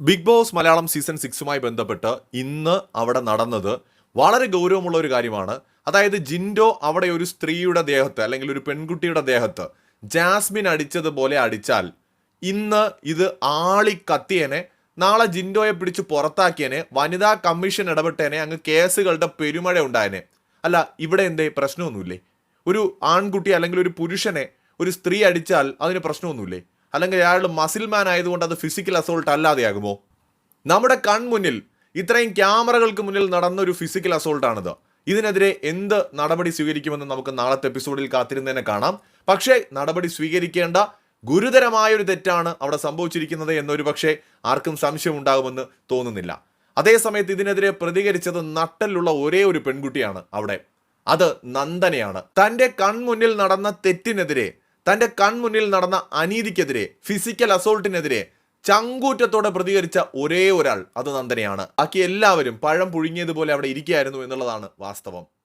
Big Boss Malayalam season സിക്സുമായി ബന്ധപ്പെട്ട് ഇന്ന് അവിടെ നടന്നത് വളരെ ഗൗരവമുള്ള ഒരു കാര്യമാണ്. അതായത് ജിൻഡോ അവിടെ ഒരു സ്ത്രീയുടെ ദേഹത്ത് അല്ലെങ്കിൽ ഒരു പെൺകുട്ടിയുടെ ദേഹത്ത് ജാസ്മിൻ അടിച്ചതുപോലെ അടിച്ചാൽ ഇന്ന് ഇത് ആളി കത്തിയനെ നാളെ ജിൻഡോയെ പിടിച്ച് പുറത്താക്കിയനെ വനിതാ കമ്മീഷൻ ഇടപെട്ടേനെ അങ്ങ് കേസുകളുടെ പെരുമഴ ഉണ്ടായനെ. അല്ല ഇവിടെ എന്തേ? പ്രശ്നമൊന്നുമില്ലേ? ഒരു ആൺകുട്ടി അല്ലെങ്കിൽ ഒരു പുരുഷനെ ഒരു സ്ത്രീ അടിച്ചാൽ അതിന് പ്രശ്നമൊന്നുമില്ലേ? അല്ലെങ്കിൽ അയാൾ മസിൽ മാൻ ആയതുകൊണ്ട് അത് ഫിസിക്കൽ അസോൾട്ട് അല്ലാതെയാകുമോ? നമ്മുടെ കൺമുന്നിൽ ഇത്രയും ക്യാമറകൾക്ക് മുന്നിൽ നടന്ന ഒരു ഫിസിക്കൽ അസോൾട്ടാണിത് ഇതിനെതിരെ എന്ത് നടപടി സ്വീകരിക്കുമെന്ന് നമുക്ക് നാളത്തെ എപ്പിസോഡിൽ കാത്തിരുന്നതിനെ കാണാം. പക്ഷേ നടപടി സ്വീകരിക്കേണ്ട ഗുരുതരമായ ഒരു തെറ്റാണ് അവിടെ സംഭവിച്ചിരിക്കുന്നത് എന്നൊരു പക്ഷേ ആർക്കും സംശയം ഉണ്ടാകുമെന്ന് തോന്നുന്നില്ല. അതേസമയത്ത് ഇതിനെതിരെ പ്രതികരിച്ചത് നട്ടലുള്ള ഒരേ ഒരു പെൺകുട്ടിയാണ് അവിടെ. അത് നന്ദനയാണ്. തന്റെ കൺമുന്നിൽ നടന്ന തെറ്റിനെതിരെ തന്റെ കൺമുന്നിൽ നടന്ന അനീതിക്കെതിരെ ഫിസിക്കൽ അസോൾട്ടിനെതിരെ ചങ്കൂറ്റത്തോടെ പ്രതികരിച്ച ഒരേ ഒരാൾ അത് നന്ദനയാണ്. ബാക്കി എല്ലാവരും പഴം പുഴുങ്ങിയതുപോലെ അവിടെ ഇരിക്കുകയായിരുന്നു എന്നുള്ളതാണ് വാസ്തവം.